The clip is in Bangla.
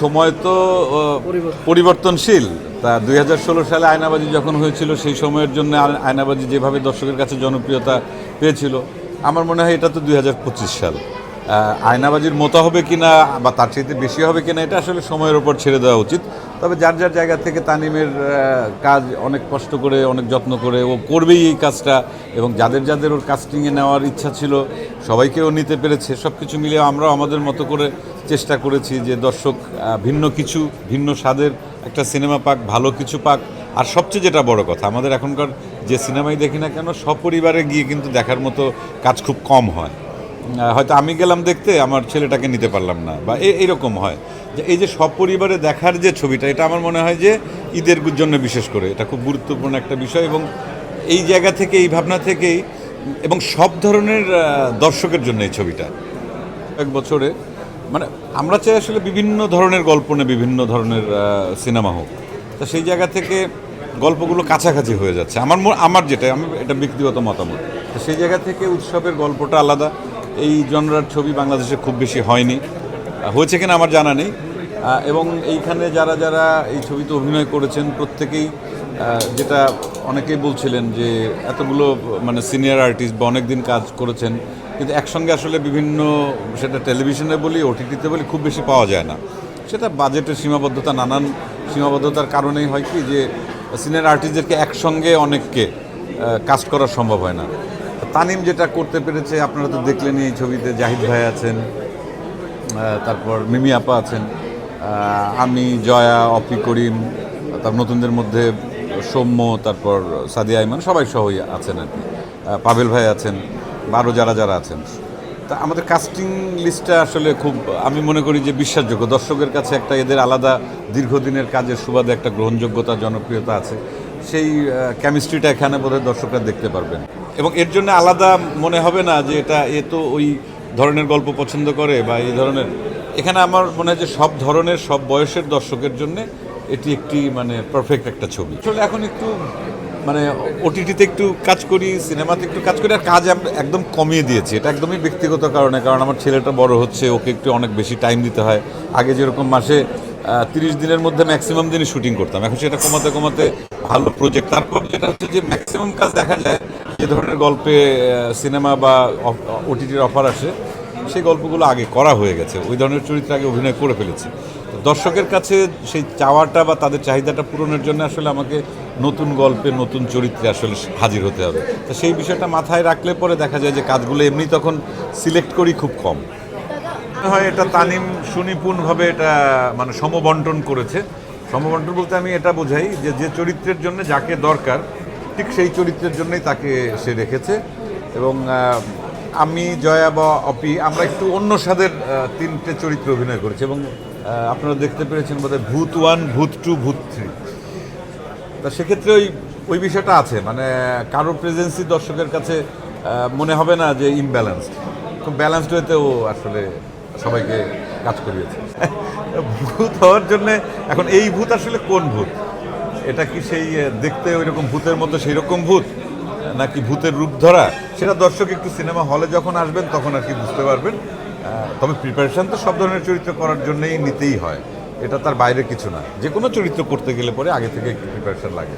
সময় তো পরিবর্তনশীল। তা দুই হাজার ষোলো সালে আয়নাবাজি যখন হয়েছিল সেই সময়ের জন্য আয়নাবাজি যেভাবে দর্শকের কাছে জনপ্রিয়তা পেয়েছিল আমার মনে হয় এটা তো দুই হাজার পঁচিশ সাল। আয়নাবাজির মতো হবে কিনা বা তার চাইতে বেশি হবে কিনা, এটা আসলে সময়ের ওপর ছেড়ে দেওয়া উচিত। তবে যার যার জায়গা থেকে তানিমের কাজ অনেক কষ্ট করে, অনেক যত্ন করে, ও করবেই এই কাজটা এবং যাদের যাদের ওর কাস্টিংয়ে নেওয়ার ইচ্ছা ছিল সবাইকে ও নিতে পেরেছে। সব কিছু মিলিয়ে আমরাও আমাদের মতো করে চেষ্টা করেছি যে দর্শক ভিন্ন কিছু, ভিন্ন স্বাদের একটা সিনেমা পাক, ভালো কিছু পাক। আর সবচেয়ে যেটা বড় কথা, আমাদের এখনকার যে সিনেমাই দেখি না কেন, সপরিবারে গিয়ে কিন্তু দেখার মতো কাজ খুব কম হয়। হয়তো আমি গেলাম দেখতে, আমার ছেলেটাকে নিতে পারলাম না। বা এইরকম হয়। যে এই যে সপরিবারে দেখার যে ছবিটা, এটা আমার মনে হয় যে ঈদের জন্য বিশেষ করে। এটা খুব গুরুত্বপূর্ণ একটা বিষয় এবং এই জায়গা থেকে, এই ভাবনা থেকেই এবং সব ধরনের দর্শকের জন্য এই ছবিটা। এক বছরে মানে আমরা চাই আসলে বিভিন্ন ধরনের গল্প নিয়ে বিভিন্ন ধরনের সিনেমা হোক। তা সেই জায়গা থেকে গল্পগুলো কাছাকাছি হয়ে যাচ্ছে। আমার আমার যেটা আমি এটা ব্যক্তিগত মতামত। তো সেই জায়গা থেকে উৎসবের গল্পটা আলাদা। এই জনরার ছবি বাংলাদেশে খুব বেশি হয়নি। হয়েছে কিনা আমার জানা নেই। এবং এইখানে যারা যারা এই ছবিতে অভিনয় করেছেন, প্রত্যেকেই যেটা অনেকেই বলছিলেন যে এতগুলো মানে সিনিয়র আর্টিস্ট বা অনেক দিন কাজ করেছেন, কিন্তু একসঙ্গে আসলে বিভিন্ন, সেটা টেলিভিশনে বলি, ওটিটিতে বলি, খুব বেশি পাওয়া যায় না। সেটা বাজেটের সীমাবদ্ধতা, নানান সীমাবদ্ধতার কারণেই হয় কি যে সিনিয়র আর্টিস্টদেরকে একসঙ্গে অনেককে কাজ করা সম্ভব হয় না। তানিম যেটা করতে পেরেছে, আপনারা তো দেখলেনই এই ছবিতে জাহিদ ভাই আছেন তারপর মিমি আপা আছেন আমি, জয়া, অপি, করিম, তার নতুনদের মধ্যে সৌম্য, তারপর সাদিয়া ইমান সবাই সহই আছেন আর কি। পাভেল ভাই আছেন আরও যারা যারা আছেন। তা আমাদের কাস্টিং লিস্টটা আসলে খুব, আমি মনে করি যে বিশ্বাসযোগ্য। দর্শকের কাছে একটা এদের আলাদা দীর্ঘদিনের কাজের সুবাদে একটা গ্রহণযোগ্যতা, জনপ্রিয়তা আছে। সেই কেমিস্ট্রিটা এখানে বোধহয় দর্শকরা দেখতে পারবেন। এবং এর জন্য আলাদা মনে হবে না যে এটা, এ তো ওই ধরনের গল্প পছন্দ করে বা এই ধরনের। এখানে আমার মনে হয় যে সব ধরনের, সব বয়সের দর্শকের জন্য এটি একটি মানে পারফেক্ট একটা ছবি। আসলে এখন একটু মানে ওটিটিতে একটু কাজ করি সিনেমাতে একটু কাজ করি, আর কাজ একদম কমিয়ে দিয়েছি। এটা একদমই ব্যক্তিগত কারণে, কারণ আমার ছেলেটা বড় হচ্ছে, ওকে একটু অনেক বেশি টাইম দিতে হয়। আগে যেরকম মাসে তিরিশ দিনের মধ্যে ম্যাক্সিমাম দিনই শুটিং করতাম। এখন সেটা কমাতে কমাতে ভালো প্রজেক্ট তারপর যেটা হচ্ছে যে ম্যাক্সিমাম কাজ দেখা যায়, যে ধরনের গল্পে সিনেমা বা ওটিটির অফার আসে, সেই গল্পগুলো আগে করা হয়ে গেছে। ওই ধরনের চরিত্রে আগে অভিনয় করে ফেলেছি। দর্শকের কাছে সেই চাওয়াটা বা তাদের চাহিদাটা পূরণের জন্য আসলে আমাকে নতুন গল্পে, নতুন চরিত্রে আসলে হাজির হতে হবে। তো সেই বিষয়টা মাথায় রাখলে পরে দেখা যায় যে কাজগুলো এমনি তখন সিলেক্ট করি খুব কম। হয় এটা তানিম সুনিপুণভাবে এটা মানে সমবন্টন করেছে। সমবন্টন বলতে আমি এটা বোঝাই যে যে চরিত্রের জন্য যাকে দরকার, ঠিক সেই চরিত্রের জন্যই তাকে সে রেখেছে। এবং আমি, জয়া বা অপি, আমরা একটু অন্য স্বাদের তিনটে চরিত্রে অভিনয় করেছি। এবং আপনারা দেখতে পেরেছেন বোধহয় ভূত ওয়ান, ভূত টু, ভূত থ্রি। তা সেক্ষেত্রে ওই ওই বিষয়টা আছে। মানে কারও প্রেজেন্সি দর্শকের কাছে মনে হবে না যে ইমব্যালেন্সড। খুব ব্যালেন্সড হইতে ও আসলে সবাইকে কাজ করিয়েছে। ভূত হওয়ার জন্য এখন এই ভূত আসলে কোন ভূত? এটা কি সেই দেখতে ওই রকম ভূতের মতো সেই রকম ভূত? নাকি ভূতের রূপ ধরা? সেটা দর্শক একটু সিনেমা হলে যখন আসবেন, তখন আর কি বুঝতে পারবেন। তবে প্রিপারেশন তো সব ধরনের চরিত্র করার জন্যই নিতেই হয়। এটা তার বাইরে কিছু না। যে কোনো চরিত্র করতে গেলে পরে আগে থেকে একটু প্রিপারেশন লাগে।